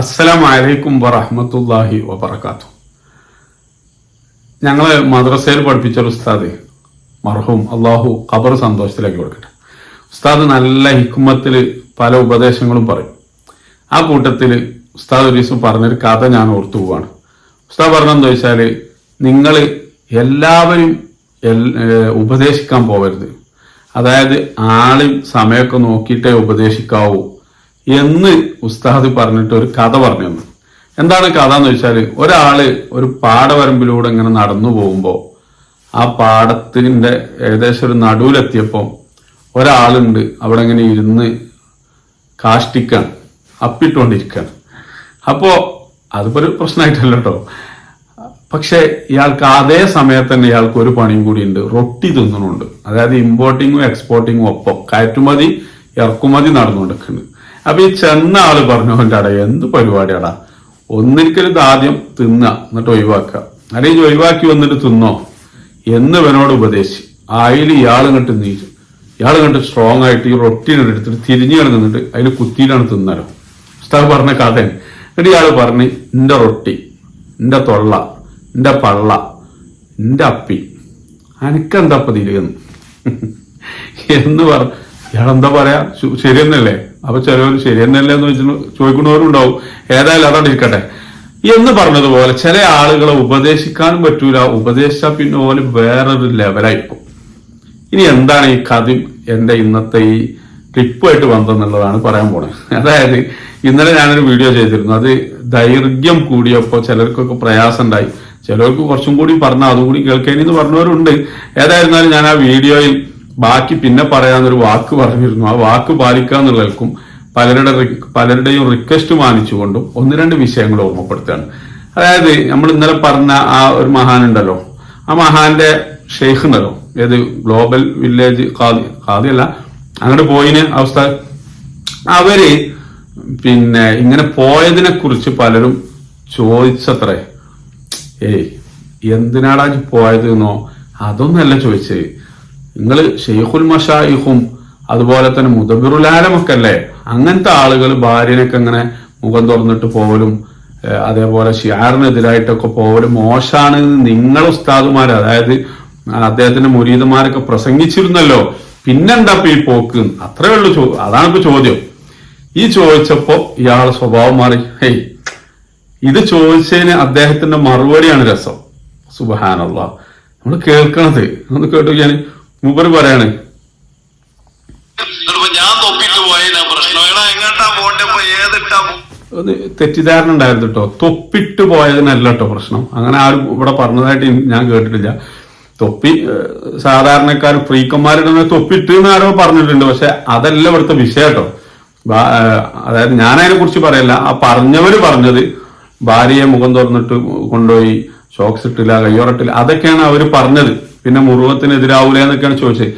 അസ്സലാം വലൈക്കും വറഹമത്തല്ലാഹി വബർക്കാത്തു ഞങ്ങൾ മദ്രസയിൽ പഠിപ്പിച്ച ഒരു ഉസ്താദ് മർഹൂം അള്ളാഹു ഖബർ സന്തോഷത്തിലാക്കി കൊടുക്കട്ടെ. ഉസ്താദ് നല്ല ഹിക്കുമത്തിൽ പല ഉപദേശങ്ങളും പറയും. ആ കൂട്ടത്തിൽ ഉസ്താദ് ഒരു ദിവസം പറഞ്ഞൊരു കഥ ഞാൻ ഓർത്തു പോവാണ്. ഉസ്താദ് പറഞ്ഞെന്താ വെച്ചാൽ നിങ്ങൾ എല്ലാവരും ഉപദേശിക്കാൻ പോകരുത് അതായത് ആളും സമയമൊക്കെ നോക്കിയിട്ടേ ഉപദേശിക്കാവൂ. എന്ന് ഉസ്താദ് പറഞ്ഞിട്ട് ഒരു കഥ പറഞ്ഞു തന്നു. എന്താണ് കഥ എന്ന് വെച്ചാൽ ഒരാൾ ഒരു പാടവരമ്പിലൂടെ ഇങ്ങനെ നടന്നു പോകുമ്പോൾ ആ പാടത്തിന്റെ ഏകദേശം ഒരു നടുവിലെത്തിയപ്പോൾ ഒരാളുണ്ട് അവിടെ ഇങ്ങനെ ഇരുന്ന് കാഷ്ടിക്കാണ് അപ്പിട്ടുകൊണ്ടിരിക്കുകയാണ് അപ്പോൾ അതിപ്പോ ഒരു പ്രശ്നമായിട്ടല്ല കേട്ടോ പക്ഷെ ഇയാൾക്ക് അതേ സമയത്ത് തന്നെ ഇയാൾക്ക് ഒരു പണിയും കൂടി ഉണ്ട് റൊട്ടി തിന്നണുണ്ട് അതായത് ഇമ്പോർട്ടിങ്ങും എക്സ്പോർട്ടിങ്ങും ഒപ്പം കയറ്റുമതി ഇറക്കുമതി നടന്നുകൊണ്ടിരിക്കുന്നുണ്ട്. അപ്പൊ ഈ ചെന്ന ആൾ പറഞ്ഞു അവന്റെ അട എന്ത് പരിപാടിയാടാ? ഒന്നിരിക്കലും ആദ്യം തിന്ന എന്നിട്ട് ഒഴിവാക്കുക അല്ലെങ്കിൽ ഒഴിവാക്കി വന്നിട്ട് തിന്നോ? എന്ന് ഇവനോട് ഉപദേശിച്ചു അതിൽ ഇയാളും കണ്ട് നീച്ചു ഇയാളും കണ്ട് സ്ട്രോങ് ആയിട്ട് ഈ റൊട്ടീനെ എടുത്തിട്ട് തിരിഞ്ഞു കിടന്നിട്ട് അതിൽ കുത്തിയിലാണ് തിന്നാലോ. ഉസ്താദ് പറഞ്ഞ കഥ എന്നിട്ട് ഇയാൾ പറഞ്ഞ് എന്റെ റൊട്ടി എന്റെ തൊള്ള എന്റെ പള്ള എന്റെ അപ്പി അനക്കെന്താ അപ്പൊ തിരികെന്ന് എന്ന്. പറഞ്ഞു ഇയാളെന്താ പറയാ? ശരിയെന്നല്ലേ? അപ്പൊ ചിലവർ എന്നല്ല എന്ന് വെച്ചിട്ട് ചോദിക്കുന്നവരും ഉണ്ടാവും ഏതായാലും അതവിടെ ഇരിക്കട്ടെ. എന്ന് പറഞ്ഞതുപോലെ ചില ആളുകളെ ഉപദേശിക്കാനും പറ്റൂല. ഉപദേശിച്ചാൽ പിന്നെ പോലെ വേറൊരു ലെവലായിരിക്കും ഇനി എന്താണ് ഈ കഥ എന്റെ ഇന്നത്തെ ഈ ട്രിപ്പുമായിട്ട് വന്നതെന്നുള്ളതാണ് പറയാൻ പോണത്. അതായത് ഇന്നലെ ഞാനൊരു വീഡിയോ ചെയ്തിരുന്നു. അത് ദൈർഘ്യം കൂടിയപ്പോൾ ചിലർക്കൊക്കെ പ്രയാസം ഉണ്ടായി ചിലർക്ക് കുറച്ചും കൂടി പറഞ്ഞാൽ അതും കൂടി കേൾക്കേണ്ടെന്ന് പറഞ്ഞവരുണ്ട്. ഏതായിരുന്നാലും ഞാൻ ആ വീഡിയോയിൽ ബാക്കി പിന്നെ പറയാന്നൊരു വാക്ക് പറഞ്ഞിരുന്നു. ആ വാക്ക് പാലിക്കാന്നുള്ളവർക്കും പലരുടെ റി- പലരുടെയും റിക്വസ്റ്റ് മാനിച്ചുകൊണ്ടും ഒന്ന് രണ്ട് വിഷയങ്ങൾ ഓർമ്മപ്പെടുത്തുകയാണ്. അതായത് നമ്മൾ ഇന്നലെ പറഞ്ഞ ആ ഒരു മഹാനുണ്ടല്ലോ ആ മഹാന്റെ ഷെയ്ഖ് ഉണ്ടല്ലോ. ഏത് ഗ്ലോബൽ വില്ലേജ് ഖാദി ഖാദി അല്ല. അങ്ങോട്ട് പോയിന് അവസ്ഥ അവർ പിന്നെ ഇങ്ങനെ പോയതിനെ കുറിച്ച് പലരും ചോദിച്ചത്രേ. ഏയ് എന്തിനാടാ പോയത് എന്നോ? അതൊന്നല്ല ചോദിച്ചത്. നിങ്ങൾ ഷെയ്ഖുൽ മഷായിഖും അതുപോലെ തന്നെ മുദബിറുലാലമൊക്കെ അല്ലേ അങ്ങനത്തെ ആളുകൾ ഭാര്യനൊക്കെ ഇങ്ങനെ മുഖം തുറന്നിട്ട് പോകലും അതേപോലെ ഷിയാറിനെതിരായിട്ടൊക്കെ പോകലും മോശമാണ് നിങ്ങൾ ഉസ്താദുമാർ അതായത് അദ്ദേഹത്തിന്റെ മുരീതന്മാരൊക്കെ പ്രസംഗിച്ചിരുന്നല്ലോ. പിന്നെന്താ ഈ പോക്ക്? അത്രേ ഉള്ളൂ ചോ അതാണ് ഇപ്പൊ ചോദ്യം. ഈ ചോദിച്ചപ്പോ ഇയാളെ സ്വഭാവം മാറി. ഹേയ് ഇത് ചോദിച്ചതിന് അദ്ദേഹത്തിന്റെ മറുപടിയാണ് രസം. സുബഹാനുള്ള നമ്മൾ കേൾക്കണത്. ഒന്ന് കേട്ടു ഞാൻ മൂപ്പര് പറയാണ് തെറ്റിദ്ധാരണ ഉണ്ടായിരുന്നു കേട്ടോ തൊപ്പിട്ട് പോയതിനല്ല കേട്ടോ പ്രശ്നം. അങ്ങനെ ആരും ഇവിടെ പറഞ്ഞതായിട്ട് ഞാൻ കേട്ടിട്ടില്ല. തൊപ്പി സാധാരണക്കാർ ഫ്രീക്കന്മാരുടെ തൊപ്പിട്ട് എന്ന് ആരോ പറഞ്ഞിട്ടുണ്ട്. പക്ഷെ അതല്ല ഇവിടുത്തെ വിഷയം കേട്ടോ അതായത് ഞാൻ അതിനെ കുറിച്ച് പറയല്ല. ആ പറഞ്ഞവര് പറഞ്ഞത് ഭാര്യയെ മുഖം തുറന്നിട്ട് കൊണ്ടുപോയി ഷോക്സ് ഇട്ടില്ല കയ്യോറട്ടില്ല അതൊക്കെയാണ് അവർ പറഞ്ഞത്. പിന്നെ മുറുവത്തിനെതിരാവൂല എന്നൊക്കെയാണ് ചോദിച്ചത്.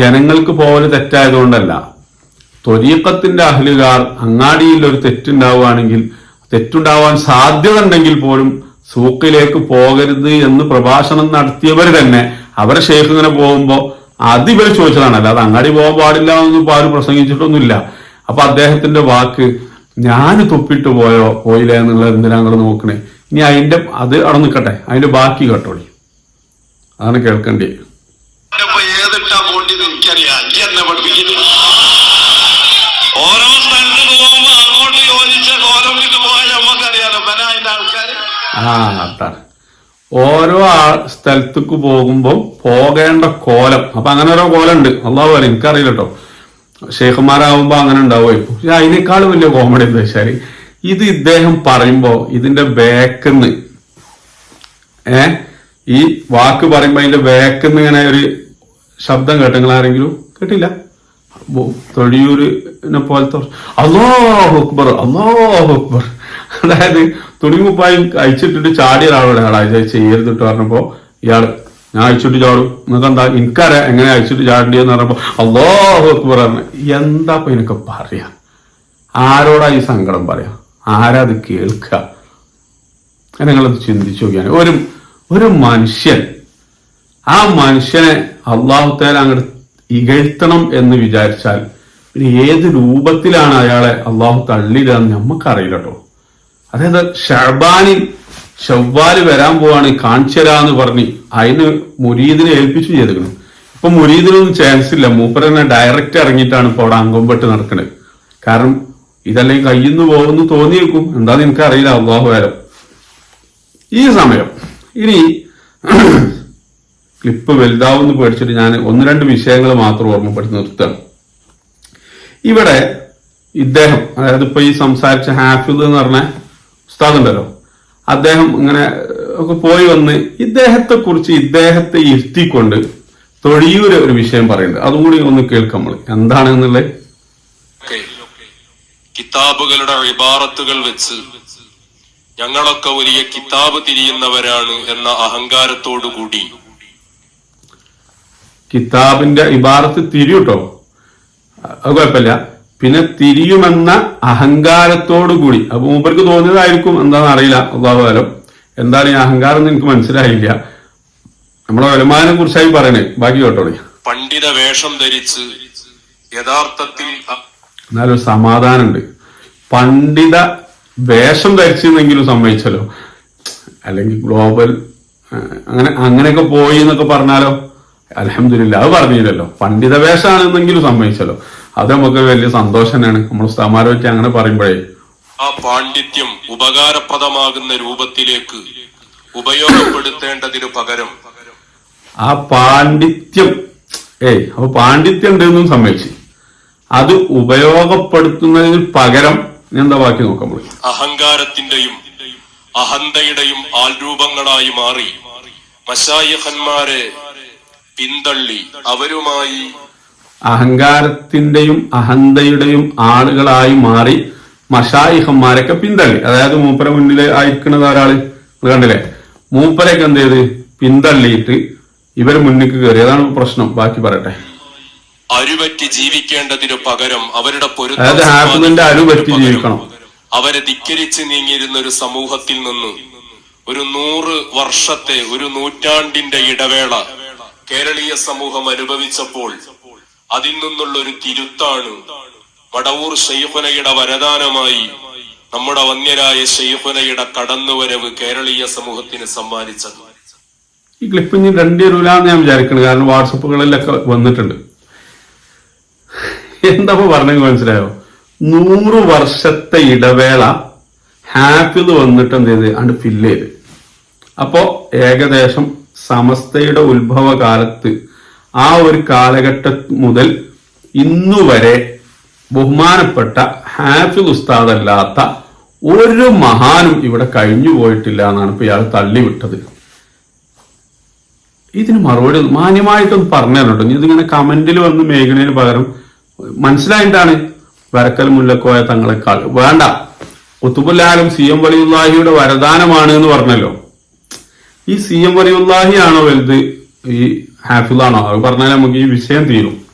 ജനങ്ങൾക്ക് പോലെ തെറ്റായതുകൊണ്ടല്ല. ത്വരീക്കത്തിന്റെ അഹലുകാർ അങ്ങാടിയിൽ ഒരു തെറ്റുണ്ടാവുകയാണെങ്കിൽ തെറ്റുണ്ടാവാൻ സാധ്യത ഉണ്ടെങ്കിൽ പോലും സൂക്കിലേക്ക് പോകരുത് എന്ന് പ്രഭാഷണം നടത്തിയവർ തന്നെ അവരെ ഷെയ്ഖ് ഇങ്ങനെ പോകുമ്പോ അത് ഇവർ ചോദിച്ചതാണ്. അല്ലാതെ അങ്ങാടി പോകാൻ പാടില്ല എന്നൊന്നും ആരും പ്രസംഗിച്ചിട്ടൊന്നുമില്ല. അപ്പൊ അദ്ദേഹത്തിന്റെ വാക്ക് ഞാൻ തൊപ്പിട്ട് പോയോ പോയില്ല എന്നുള്ളത് എന്തിനാ നിങ്ങൾ നോക്കണേ? ഇനി അതിന്റെ അത് അവിടെ നിൽക്കട്ടെ. അതിന്റെ ബാക്കി കേട്ടോളി. അതാണ് കേൾക്കണ്ടേ. ഇപ്പൊ ഏതിട്ടാ പോണ്ടിന്ന് എനിക്കറിയാം. അഞ്ച് എന്നെ പഠിപ്പിക്കില്ല ഓരോ സ്ഥലത്ത് പോകുമ്പോ അങ്ങോട്ട് യോജിച്ച പോയാൽ നമുക്കറിയാലോ ആൾക്കാര്. ആ അതാണ്. ഓരോ സ്ഥലത്തേക്ക് പോകുമ്പോൾ പോകേണ്ട കോലം. അപ്പൊ അങ്ങനെ ഓരോ കോലം ഉണ്ട് അള്ളാഹു പോലെ എനിക്കറിയില്ല കേട്ടോ ഷെയ്ഖുമാരാകുമ്പോ അങ്ങനെ ഉണ്ടാവുമോ പക്ഷെ അതിനേക്കാൾ വലിയ കോമഡി എന്താ വെച്ചാൽ ഇത് ഇദ്ദേഹം പറയുമ്പോ ഇതിന്റെ ബാക്കിന്ന് ഏ? ഈ വാക്ക് പറയുമ്പോൾ അതിന്റെ വേക്കെന്ന് ഇങ്ങനെ ഒരു ശബ്ദം കേട്ടെങ്കിൽ ആരെങ്കിലും കേട്ടില്ല. തൊഴിയൂരിനെ പോലത്തെ അള്ളാഹു അക്ബർ അള്ളാഹു അക്ബർ. അതായത് തുണിമുപ്പായും അയച്ചിട്ടിട്ട് ചാടിയ ഒരാളോട് അയാൾ അയച്ച ചെയ്യരുത് പറഞ്ഞപ്പോ ഇയാൾ ഞാൻ അയച്ചിട്ട് ചാടും. നിങ്ങൾക്ക് എന്താ എനിക്കറിയാം എങ്ങനെ അയച്ചിട്ട് ചാടേണ്ടതെന്ന് പറഞ്ഞപ്പോ അള്ളാഹു അക്ബർ പറഞ്ഞു. എന്താ ഇപ്പൊ എനിക്ക് പറയാ? ആരോടാ ഈ സങ്കടം പറയാ? ആരാ അത് കേൾക്കുക നിങ്ങളത് ചിന്തിച്ചു നോക്കിയാണ് ഒരു ഒരു മനുഷ്യൻ. ആ മനുഷ്യനെ അള്ളാഹുത്തേൽ അങ്ങോട്ട് ഇകഴ്ത്തണം എന്ന് വിചാരിച്ചാൽ പിന്നെ ഏത് രൂപത്തിലാണ് അയാളെ അള്ളാഹു തള്ളിയിടുക എന്ന് നമുക്കറിയില്ല കേട്ടോ അതായത് ഷർബാനിൽ ഷവ്വാൽ വരാൻ പോവാണ് കാണിച്ചരാന്ന് പറഞ്ഞ് അതിന് മുരീദിനെ ഏൽപ്പിച്ചു ചെയ്തിരുന്നു ഇപ്പൊ മുരീദിനൊന്നും ചാൻസ് ഇല്ല. മൂപ്പരനെ ഡയറക്റ്റ് ഇറങ്ങിയിട്ടാണ് ഇപ്പൊ അവിടെ അങ്കമ്പെട്ട് നടക്കുന്നത് കാരണം ഇതല്ലെങ്കിൽ കയ്യിൽ നിന്ന് പോകുമെന്ന് തോന്നിയേക്കും. എന്താന്ന് എനിക്കറിയില്ല അള്ളാഹു വേലം ഈ സമയം ഇനി ക്ലിപ്പ് വലുതാവുമെന്ന് പേടിച്ചിട്ട് ഞാൻ ഒന്ന് രണ്ട് വിഷയങ്ങൾ മാത്രം ഓർമ്മപ്പെടുത്തി നിർത്തുകയാണ് ഇവിടെ ഇദ്ദേഹം അതായത് ഇപ്പൊ ഈ സംസാരിച്ച ഹാഫിദ് എന്ന് പറഞ്ഞ ഉസ്താദുണ്ടല്ലോ അദ്ദേഹം ഇങ്ങനെ ഒക്കെ പോയി വന്ന് ഇദ്ദേഹത്തെ കുറിച്ച് ഇദ്ദേഹത്തെ ഇരുത്തിക്കൊണ്ട് തൊഴിയൂര് ഒരു വിഷയം പറയുന്നുണ്ട്. അതും കൂടി ഒന്ന് കേൾക്കാം നമ്മൾ എന്താണെന്നുള്ളത്? കിതാബുകളുടെ ഇബാറത്തുകൾ വെച്ച് ഞങ്ങളൊക്കെ വലിയ കിതാബ് തിരിയുന്നവരാണ് എന്ന അഹങ്കാരത്തോടു കൂടി. കിതാബിന്റെ ഇബാറത്ത് തിരിയൂട്ടോ? അത് കുഴപ്പമില്ല. പിന്നെ തിരിയുമെന്ന അഹങ്കാരത്തോടു കൂടി. അപ്പൊ മൂപ്പർക്ക് തോന്നിയതായിരിക്കും എന്താണെന്ന് അറിയില്ല അള്ളാഹുകാലം എന്താണ് ഈ അഹങ്കാരം എന്ന് എനിക്ക് മനസ്സിലായില്ല. നമ്മളെ വരുമാനെ കുറിച്ചായി പറയണേ. ബാക്കി കേട്ടോളി. പണ്ഡിത വേഷം ധരിച്ച് യഥാർത്ഥത്തിൽ എന്നാലും സമാധാനമുണ്ട്. പണ്ഡിത വേഷം ധരിച്ചെന്നെങ്കിലും സമ്മതിച്ചല്ലോ. അല്ലെങ്കിൽ ഗ്ലോബൽ അങ്ങനെ അങ്ങനെയൊക്കെ പോയി എന്നൊക്കെ പറഞ്ഞാലോ? അലഹമില്ല അത് പറഞ്ഞില്ലല്ലോ. പണ്ഡിത വേഷമാണെന്നെങ്കിലും സമ്മതിച്ചല്ലോ. അത് നമുക്ക് വലിയ സന്തോഷം തന്നെയാണ് നമ്മൾ ഉസ്താമാരെ അങ്ങനെ പറയുമ്പോഴേ. ആ പാണ്ഡിത്യം ഉപകാരപ്രദമാകുന്ന രൂപത്തിലേക്ക് ഉപയോഗപ്പെടുത്തേണ്ടതിനു പകരം ആ പാണ്ഡിത്യം. ഏയ് അപ്പൊ പാണ്ഡിത്യം ഉണ്ടെന്നും സമ്മതിച്ചു. അത് ഉപയോഗപ്പെടുത്തുന്നതിന് പകരം എന്താ ബാക്കി നോക്കാം അഹങ്കാരത്തിന്റെയും അഹന്തയുടെയും ആൾരൂപങ്ങളായി മാറി മശായിഖന്മാരെ പിന്തള്ളി അവരുമായി അഹങ്കാരത്തിന്റെയും അഹന്തയുടെയും ആളുകളായി മാറി മഷായിഹന്മാരൊക്കെ പിന്തള്ളി. അതായത് മൂപ്പര മുന്നിൽ ആയിരിക്കുന്നത് ഒരാൾ കണ്ടില്ലേ? മൂപ്പരൊക്കെ എന്ത് ചെയ്ത്? പിന്തള്ളിയിട്ട് ഇവർ മുന്നിക്ക് കയറി അതാണ് പ്രശ്നം. ബാക്കി പറയട്ടെ. അരുപറ്റി ജീവിക്കേണ്ടതിനു പകരം അവരുടെ പൊരുത്തം. അവരെ ധിക്കരിച്ച് നീങ്ങിയിരുന്ന ഒരു സമൂഹത്തിൽ നിന്ന് ഒരു നൂറ് വർഷത്തെ ഒരു നൂറ്റാണ്ടിന്റെ ഇടവേള കേരളീയ സമൂഹം അനുഭവിച്ചപ്പോൾ അതിൽ നിന്നുള്ള ഒരു തിരുത്താണ് വടവൂർ ഷെയ്ഹുനയുടെ വരദാനമായി നമ്മുടെ വന്യരായ ഷെയ്ഖുനയുടെ കടന്നുവരവ് കേരളീയ സമൂഹത്തിന് സമ്മാനിച്ചത്. ഈ ക്ലിപ്പ് ഇനി ഞാൻ വിചാരിക്കുന്നത് കാരണം വാട്സപ്പുകളിലൊക്കെ വന്നിട്ടുണ്ട്. എന്താ പറഞ്ഞെങ്കിൽ മനസ്സിലായോ? നൂറ് വർഷത്തെ ഇടവേള ഹാപ്പിത് വന്നിട്ട് എന്ത് ചെയ്ത്? അണ്ട് ഫില്ല് ചെയ്ത്. അപ്പോ ഏകദേശം സമസ്തയുടെ ഉത്ഭവ കാലത്ത് ആ ഒരു കാലഘട്ടം മുതൽ ഇന്നുവരെ ബഹുമാനപ്പെട്ട ഹാഫിദ് ഉസ്താദ് അല്ലാത്ത ഒരു മഹാനും ഇവിടെ കഴിഞ്ഞു പോയിട്ടില്ല എന്നാണ് ഇപ്പൊ ഇയാൾ തള്ളിവിട്ടത് ഇതിന് മറുപടി മാന്യമായിട്ടൊന്ന് പറഞ്ഞു തരണം കേട്ടോ ഇതിങ്ങനെ കമന്റിൽ വന്ന് മേഖലയിൽ പകരം മനസ്സിലായിട്ടാണ് വരക്കൽ മുല്ലക്കോയ തങ്ങളെക്കാൾ. വേണ്ട. കുത്തുബുല്ലാലും സി എം വലിയുല്ലാഹിയുടെ വരദാനമാണ് എന്ന് പറഞ്ഞല്ലോ. ഈ സി എം വലിയുല്ലാഹി ആണോ വലുത്? ഈ ഹാഫിദാണോ? അത് പറഞ്ഞാൽ നമുക്ക് ഈ വിഷയം തീരും.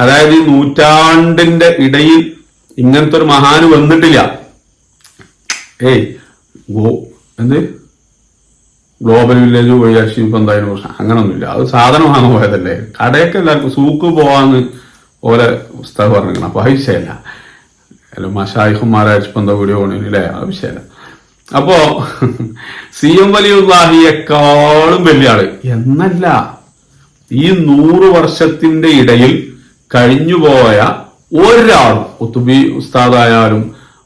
അതായത് ഈ നൂറ്റാണ്ടിന്റെ ഇടയിൽ ഇങ്ങനത്തെ ഒരു മഹാന് വന്നിട്ടില്ല. ഏയ് ഗോ എന്ത്? ഗ്ലോബൽ വില്ലേജ് അക്ഷീവ് ഇപ്പൊ എന്തായാലും അങ്ങനൊന്നുമില്ല. അത് സാധനമാണ് പോയതല്ലേ? കടയൊക്കെ എല്ലാവർക്കും സൂക്ക് പോവാന്ന് ഓലെ ഉസ്താദ് പറഞ്ഞിരിക്കണം. അപ്പൊ അത് വിഷയമല്ല അല്ല മഷായിഹുമാരായിപ്പോ എന്താ വീഡിയോ പോണില്ലേ അത് വിഷയമല്ല അപ്പോ സി എം വലിയുള്ളാഹിയെക്കാളും വലിയ ആൾ. എന്നല്ല ഈ നൂറ് വർഷത്തിന്റെ ഇടയിൽ കഴിഞ്ഞുപോയ ഒരാളും ഒത്തുബി ഉസ്താദായാലും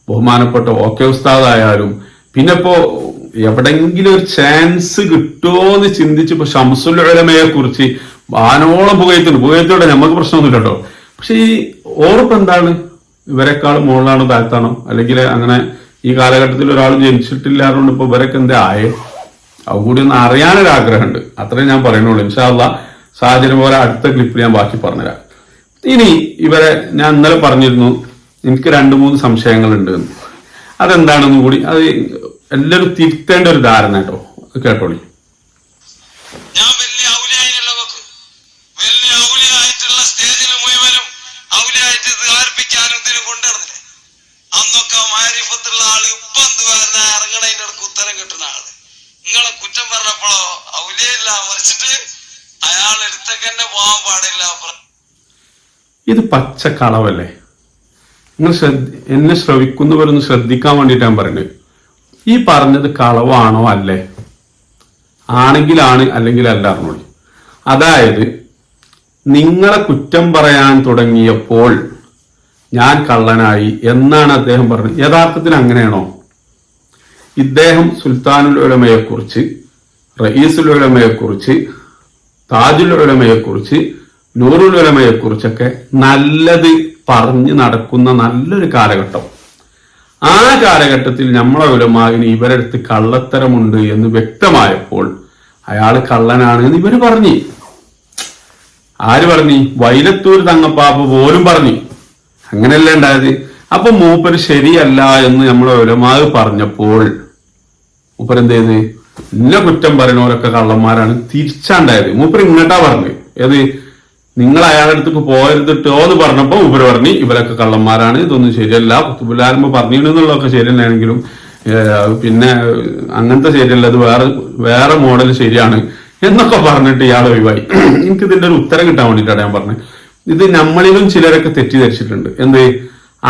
ബഹുമാനപ്പെട്ട ഓക്കെ ഉസ്താദായാലും പിന്നെ ഇപ്പോ എവിടെങ്കിലും ഒരു ചാൻസ് കിട്ടുമോ എന്ന് ചിന്തിച്ച് ഇപ്പൊ ഷംസുൽ ഉലമയെ കുറിച്ച് വാനോളം പുകയത്തുണ്ട് പുകയത്തോടെ നമുക്ക് പ്രശ്നമൊന്നുമില്ല കേട്ടോ പക്ഷെ ഈ ഓർപ്പ് എന്താണ്? ഇവരെക്കാളും മുകളിലാണോ താഴ്ത്താണോ. അല്ലെങ്കിൽ അങ്ങനെ ഈ കാലഘട്ടത്തിൽ ഒരാൾ ജനിച്ചിട്ടില്ലാതുകൊണ്ട് ഇപ്പൊ ഇവരൊക്കെ എന്താ ആയേ? അത് കൂടി ഒന്ന് അറിയാനൊരു ആഗ്രഹമുണ്ട് അത്രേ ഞാൻ പറയുന്നുള്ളൂ. ഇൻഷാല്ല സാഹചര്യം പോലെ അടുത്ത ക്ലിപ്പ് ഞാൻ ബാക്കി പറഞ്ഞുതരാം. ഇനി ഇവരെ ഞാൻ ഇന്നലെ പറഞ്ഞിരുന്നു. എനിക്ക് രണ്ട് മൂന്ന് സംശയങ്ങളുണ്ട്. അതെന്താണെന്നും കൂടി അത് എല്ലാവരും തിരുത്തേണ്ട ഒരു ധാരണ കേട്ടോ. കേട്ടോളി ഞാൻ വലിയ ഔലിയായിട്ടുള്ള വെക്ക് വലിയ ഔലിയായിട്ടുള്ള സ്റ്റേജിൽ മുഴുവനും ഔലിയായിട്ട് ദ്വാരിപ്പിക്കാനും ഇതിനും കൊണ്ടുവരുന്നില്ലേ അന്നൊക്കെ മാരിഫത്തുള്ള ആൾ ഇപ്പൊ എന്ത് പറഞ്ഞ ഇറങ്ങണതിന്റെ ഇടയ്ക്ക് ഉത്തരം കിട്ടുന്ന ആൾ നിങ്ങളെ കുറ്റം പറഞ്ഞപ്പോഴോ ഔലിയല്ല മറിച്ചിട്ട് അയാൾ എടുത്തൊക്കെ തന്നെ പോകാൻ പാടില്ല പ്ര- ഇത് പച്ച കളവല്ലേ? നിങ്ങൾ ശ്രദ്ധ എന്നെ ശ്രവിക്കുന്നവരൊന്ന് ശ്രദ്ധിക്കാൻ വേണ്ടിയിട്ട് ഞാൻ പറയുന്നത്. ഈ പറഞ്ഞത് കളവാണോ അല്ലേ? ആണെങ്കിലാണ് അല്ലെങ്കിൽ അല്ല അറിഞ്ഞോളി അതായത് നിങ്ങളെ കുറ്റം പറയാൻ തുടങ്ങിയപ്പോൾ ഞാൻ കള്ളനായി എന്നാണ് അദ്ദേഹം പറഞ്ഞത്. യഥാർത്ഥത്തിൽ അങ്ങനെയാണോ? ഇദ്ദേഹം സുൽത്താനുൽ ഉലമയെക്കുറിച്ച് റയീസുൽ ഉലമയെക്കുറിച്ച് താജുൽ ഉലമയെക്കുറിച്ച് നൂറുൽ കുറിച്ചൊക്കെ നല്ലത് പറഞ്ഞ് നടക്കുന്ന നല്ലൊരു കാലഘട്ടം. ആ കാലഘട്ടത്തിൽ നമ്മളെ ഉലമാവിന് ഇവരടുത്ത് കള്ളത്തരമുണ്ട് എന്ന് വ്യക്തമായപ്പോൾ അയാൾ കള്ളനാണ് എന്ന് ഇവർ പറഞ്ഞു. ആര് പറഞ്ഞു? വൈലത്തൂർ തങ്ങപ്പാപ്പ പോലും പറഞ്ഞു. അങ്ങനെയല്ല ഉണ്ടായത്? അപ്പൊ മൂപ്പര് ശരിയല്ല എന്ന് നമ്മളെ ഉലമാവ് പറഞ്ഞപ്പോൾ മൂപ്പർ എന്ത് ചെയ്ത്? ഇന്ന കുറ്റം പറയുന്നവരൊക്കെ കള്ളന്മാരാണ് തിരിച്ചാണ്ടായത്. മൂപ്പർ ഇങ്ങോട്ടാ പറഞ്ഞു. ഏത്? നിങ്ങൾ അയാളുടെ അടുത്തേക്ക് പോയരുതിട്ടോ എന്ന് പറഞ്ഞപ്പോൾ മൂപ്പര് പറഞ്ഞു ഇവരൊക്കെ കള്ളന്മാരാണ് ഇതൊന്നും ശരിയല്ല. കുത്തുബുലാൽമ പറഞ്ഞിരുന്നുള്ളതൊക്കെ ശരി പിന്നെ അങ്ങനത്തെ ശരിയല്ല അത് വേറെ വേറെ മോഡൽ ശരിയാണ് എന്നൊക്കെ പറഞ്ഞിട്ട് ഇയാൾ ഒഴിവായി. എനിക്ക് ഇതിന്റെ ഒരു ഉത്തരം കിട്ടാൻ വേണ്ടിയിട്ടാണ് ഞാൻ പറഞ്ഞത്. ഇത് നമ്മളിലും ചിലരൊക്കെ തെറ്റിദ്ധരിച്ചിട്ടുണ്ട്. എന്ത്?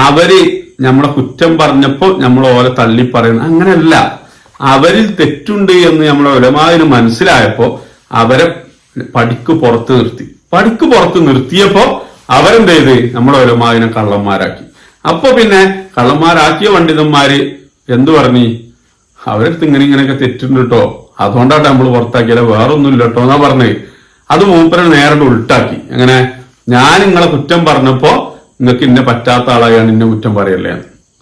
അവർ നമ്മളെ കുറ്റം പറഞ്ഞപ്പോൾ നമ്മൾ ഓലെ തള്ളി പറയുന്നു അങ്ങനെയല്ല. അവരിൽ തെറ്റുണ്ട് എന്ന് നമ്മളെ ഒരമാതിരി മനസ്സിലായപ്പോ അവരെ പടിക്ക് പുറത്ത് നിർത്തി. പടിക്ക് പുറത്ത് നിർത്തിയപ്പോ അവരെന്ത് ചെയ്ത് നമ്മളെ ഒലമാവിനെ കള്ളന്മാരാക്കി. അപ്പൊ പിന്നെ കള്ളന്മാരാക്കിയ പണ്ഡിതന്മാര് എന്തു പറഞ്ഞു? അവരടുത്ത് ഇങ്ങനെ ഇങ്ങനെയൊക്കെ തെറ്റുണ്ട് കേട്ടോ അതുകൊണ്ടാണ് നമ്മൾ പുറത്താക്കിയാലേ വേറൊന്നും ഇല്ല കേട്ടോ എന്നാ പറഞ്ഞത്. അത് മൂപ്പരെ നേരിട്ട് ഉൾട്ടാക്കി. അങ്ങനെ ഞാൻ നിങ്ങളെ കുറ്റം പറഞ്ഞപ്പോ നിങ്ങൾക്ക് ഇന്നെ പറ്റാത്ത ആളായാണ് ഇന്നെ കുറ്റം പറയല്ലേ?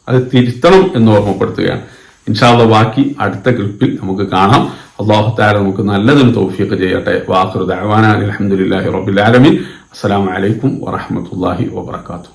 അത് തിരുത്തണം എന്ന് ഓർമ്മപ്പെടുത്തുകയാണ്. ഇൻഷാള്ള ബാക്കി അടുത്ത ക്ലിപ്പിൽ നമുക്ക് കാണാം. അള്ളാഹു താല നമുക്ക് നല്ലതിന് തോഫിയൊക്കെ ചെയ്യട്ടെ വാഹുർ ദഅവാന അലഹമുല്ലാഹി റബ്ബിൽ ആലമീൻ അസ്സലാമു അലൈക്കും വറഹ്മത്തുള്ളാഹി വബറകാതുഹു